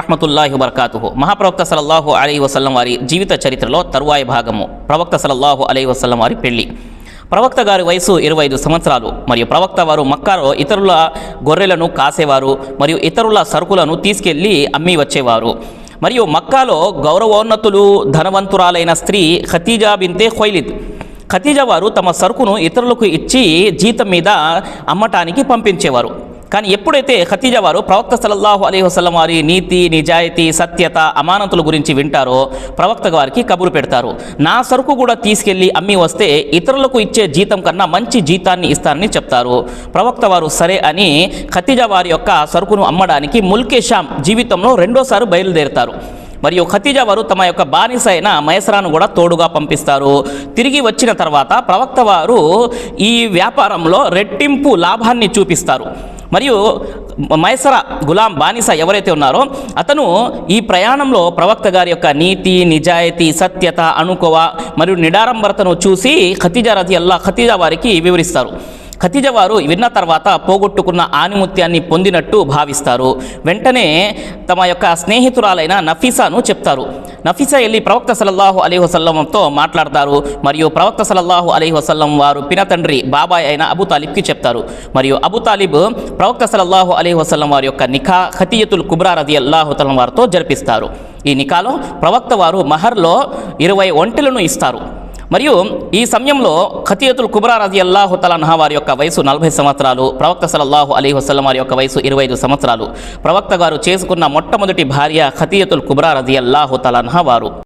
రహమతుల్లాహి వబర్కాతుహు. మహాప్రవక్త సలల్లాహు అలీ వసల్లం వారి జీవిత చరిత్రలో తరువాయి భాగము. ప్రవక్త సలల్లాహు అలీ వసల్లం వారి పెళ్ళి. ప్రవక్త గారి వయసు ఇరవై ఐదు సంవత్సరాలు. మరియు ప్రవక్త వారు మక్కాలో ఇతరుల గొర్రెలను కాసేవారు. మరియు ఇతరుల సరుకులను తీసుకెళ్ళి అమ్మి వచ్చేవారు. మరియు మక్కాలో గౌరవోన్నతులు ధనవంతురాలైన స్త్రీ ఖతీజా బింతే ఖొయ్లిద్ ఖతీజా వారు తమ సరుకును ఇతరులకు ఇచ్చి జీతం మీద అమ్మటానికి పంపించేవారు. కానీ ఎప్పుడైతే ఖతీజా వారు ప్రవక్త సలల్లాహు అలీ వసలం వారి నీతి నిజాయితీ సత్యత అమానతుల గురించి వింటారో ప్రవక్త వారికి కబురు పెడతారు. నా సరుకు కూడా తీసుకెళ్ళి అమ్మి వస్తే ఇతరులకు ఇచ్చే జీతం కన్నా మంచి జీతాన్ని ఇస్తానని చెప్తారు. ప్రవక్త వారు సరే అని ఖతీజా వారి యొక్క సరుకును అమ్మడానికి ముల్కే షామ్ జీవితంలో రెండోసారి బయలుదేరుతారు. మరియు ఖతీజా వారు తమ యొక్క బానిస అయిన మయసరాను కూడా తోడుగా పంపిస్తారు. తిరిగి వచ్చిన తర్వాత ప్రవక్త వారు ఈ వ్యాపారంలో రెట్టింపు లాభాన్ని చూపిస్తారు. మరియు మైసర గులాం బానిస ఎవరైతే ఉన్నారో అతను ఈ ప్రయాణంలో ప్రవక్త గారి యొక్క నీతి నిజాయితీ సత్యత అనుకోవ మరియు నిడారంబరతను చూసి ఖతీజా రది అల్లా ఖతీజా వారికి వివరిస్తారు. ఖతిజ వారు విన్న తర్వాత పోగొట్టుకున్న ఆనిముత్యాన్ని పొందినట్టు భావిస్తారు. వెంటనే తమ యొక్క స్నేహితురాలైన నఫీసాను చెప్తారు. నఫీసా వెళ్ళి ప్రవక్త సలల్లాహు అలీ వసల్లంతో మాట్లాడతారు. మరియు ప్రవక్త సలల్లాహు అలీ వసల్లం వారు పినతండ్రి బాబాయ్ అయిన అబు తాలిబ్కి చెప్తారు. మరియు అబు తాలిబ్ ప్రవక్త సలల్లాహు అలీ వసల్లం వారి యొక్క నిఖా ఖతీయతుల్ కుబ్రా రది అల్లాహుతలం వారితో జరిపిస్తారు. ఈ నిఖాలో ప్రవక్త వారు మహర్లో ఇరవై ఒంటెలను ఇస్తారు. మరియు ఈ సమయంలో ఖతీయతుల్ కుబ్రా రజి అల్లాహు తలన్హా వారి యొక్క వయసు నలభై సంవత్సరాలు ప్రవక్త సలల్లాహు అలీ వసలం వారి యొక్క వయసు ఇరవై ఐదు సంవత్సరాలు. ప్రవక్త గారు చేసుకున్న మొట్టమొదటి భార్య ఖతీయతుల్ కుబ్రా రజి అల్లాహు తలన్హా వారు.